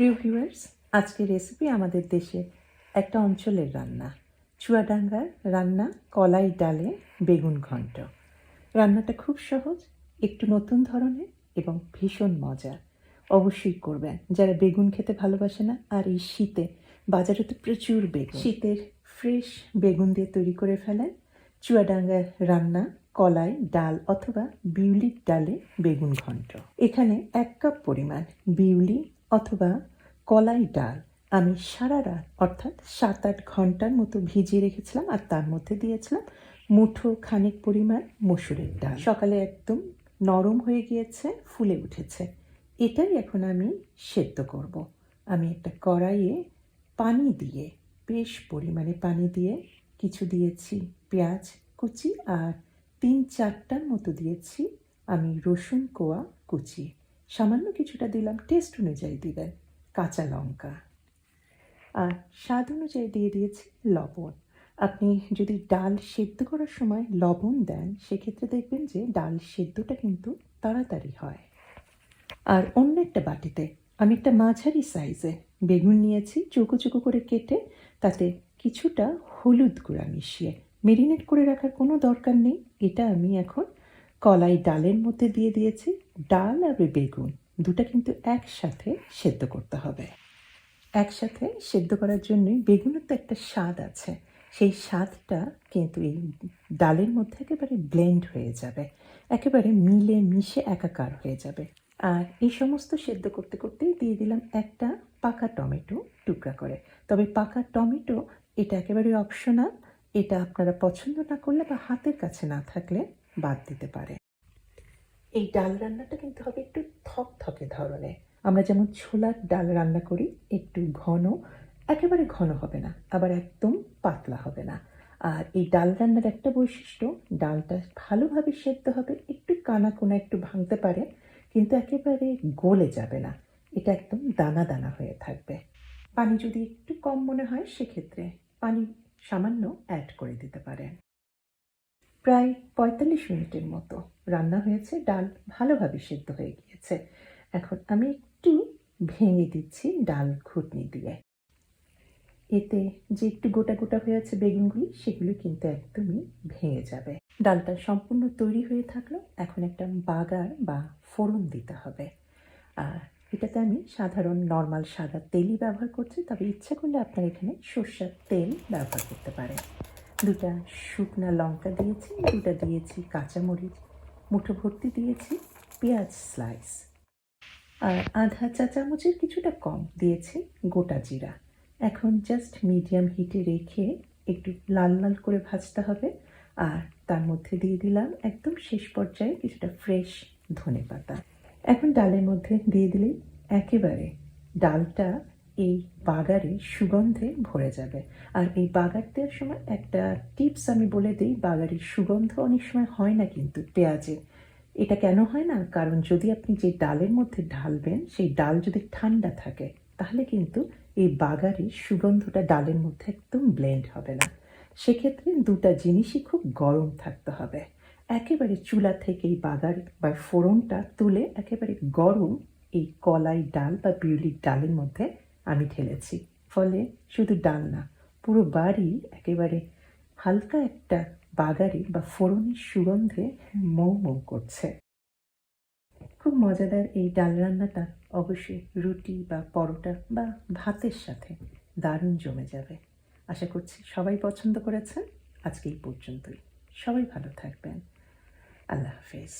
প্রিয় ভিউয়ার্স আজকের রেসিপি আমাদের দেশে একটা অঞ্চলের রান্না। চুয়াডাঙ্গার রান্না কলাই ডালে বেগুন ঘন্ট। রান্নাটা খুব সহজ, একটু নতুন ধরনের এবং ভীষণ মজা অবশ্যই করবেন। যারা বেগুন খেতে ভালোবাসে না, আর এই শীতে, বাজারে তো প্রচুর বেগুন। শীতের ফ্রেশ বেগুন দিয়ে তৈরি করে ফেলেন চুয়াডাঙ্গার রান্না কলাই ডাল অথবা বিউলির ডালে বেগুন ঘন্ট। এখানে এক কাপ পরিমাণ বিউলি অথবা কলাই ডাল আমি সারা রাত, অর্থাৎ সাত আট ঘণ্টার মতো ভিজিয়ে রেখেছিলাম আর তার মধ্যে দিয়েছিলাম মুঠো খানিক পরিমাণ মসুরের ডাল। সকালে একদম নরম হয়ে গিয়েছে, ফুলে উঠেছে। এটাই এখন আমি সেদ্ধ করব। আমি একটা কড়াইয়ে পানি দিয়ে, বেশ পরিমাণে পানি দিয়ে কিছু দিয়েছি, পেঁয়াজ কুচি আর তিন চারটার মতো দিয়েছি আমি রসুন কোয়া কুচি। সামান্য কিছুটা দিলাম টেস্ট অনুযায়ী দিবেন, কাঁচা লঙ্কা। আর স্বাদ অনুযায়ী দিয়ে দিয়েছি লবণ। আপনি যদি ডাল সেদ্ধ করার সময় লবণ দেন, সেক্ষেত্রে দেখবেন যে ডাল সেদ্ধটা কিন্তু তাড়াতাড়ি হয়। আর অন্য একটা বাটিতে আমি একটা মাঝারি সাইজে বেগুন নিয়েছি, চুকো চুকো করে কেটে তাতে কিছুটা হলুদ গুঁড়া মিশিয়ে। মেরিনেট করে রাখার কোনো দরকার নেই, এটা আমি এখন কলাই ডালের মধ্যে দিয়ে দিয়েছি। ডাল আর বেগুন দুটা কিন্তু একসাথে সেদ্ধ করতে হবে। একসাথে সেদ্ধ করার জন্যই বেগুনের তো একটা স্বাদ আছে। সেই স্বাদটা কিন্তু এই ডালের মধ্যে একেবারে ব্লেন্ড হয়ে যাবে। একেবারে মিলে মিশে একাকার হয়ে যাবে। আর এই সমস্ত সেদ্ধ করতে করতেই দিয়ে দিলাম একটা পাকা টমেটো টুকরা করে। তবে পাকা টমেটো, এটা একেবারে অপশনাল এটা আপনারা পছন্দ না করলে বা হাতের কাছে না থাকলে বাদ দিতে পারে এই ডাল রান্নাটা কিন্তু হবে একটু থকথকে ধরনের। আমরা যেমন ছোলার ডাল রান্না করি, একটু ঘন, একেবারে ঘন হবে না, আবার একদম পাতলা হবে না। আর এই ডাল রান্নার একটা বৈশিষ্ট্য, ডালটা ভালোভাবে সেদ্ধ হবে, একটু কানা কোনা একটু ভাঙতে পারে, কিন্তু একেবারে গলে যাবে না। এটা একদম দানা দানা হয়ে থাকবে। পানি যদি একটু কম মনে হয়, সেক্ষেত্রে পানি সামান্য অ্যাড করে দিতে পারেন। প্রায় পঁয়তাল্লিশ মিনিটের মতো রান্না হয়েছে, ডাল ভালোভাবে সেদ্ধ হয়ে গিয়েছে। এখন আমি একটু ভেঙে দিচ্ছি ডাল ঘুটনি দিয়ে। এতে যে একটু গোটা গোটা হয়ে আছে বেগুনগুলি, সেগুলি কিন্তু একদমই ভেঙে যাবে। ডালটা সম্পূর্ণ তৈরি হয়ে থাকল, এখন একটা বাগার বা ফোড়ন দিতে হবে। আর এটাতে আমি সাধারণ নর্মাল সাদা তেলই ব্যবহার করছি, তবে ইচ্ছা করলে আপনারা এখানে সর্ষার তেল ব্যবহার করতে পারেন। দুটা শুকনা লঙ্কা দিয়েছি, দুটা দিয়েছি কাঁচামরিচ, মুঠো ভর্তি দিয়েছি পেঁয়াজ স্লাইস আর আধা চা চামচের কিছুটা কম দিয়েছি গোটা জিরা। এখন জাস্ট মিডিয়াম হিটে রেখে একটু লাল লাল করে ভাজতে হবে। আর তার মধ্যে দিয়ে দিলাম একদম শেষ পর্যায়ে কিছুটা ফ্রেশ ধনে পাতা এখন ডালের মধ্যে দিয়ে দিলেই একেবারে ডালটা এই বাগারে সুগন্ধে ভরে যাবে। আর এই বাগার দেওয়ার সময় একটা টিপস আমি বলে দিই, বাগারের সুগন্ধ অনেক সময় হয় না কিন্তু পেঁয়াজে। এটা কেন হয় না? কারণ যদি আপনি যে ডালের মধ্যে ঢালবেন, সেই ডাল যদি ঠান্ডা থাকে, তাহলে কিন্তু এই বাগারের সুগন্ধটা ডালের মধ্যে একদম ব্লেন্ড হবে না। সেক্ষেত্রে দুটা জিনিসই খুব গরম থাকতে হবে। একেবারে চুলা থেকে এই বাগার বা ফোড়নটা তুলে একেবারে গরম এই কলাই ডাল বা বিউলির ডালের মধ্যে আমি ঢেলেছি ফলে শুধু ডাল না, পুরো বাড়ি একেবারে হালকা একটা বাগারে বা ফোড়নের সুগন্ধে মৌ মৌ করছে। খুব মজাদার এই ডাল রান্নাটা অবশ্যই রুটি বা পরোটা বা ভাতের সাথে দারুণ জমে যাবে। আশা করছি সবাই পছন্দ করেছেন। আজকে এই পর্যন্তই। সবাই ভালো থাকবেন। আল্লাহ হাফেজ।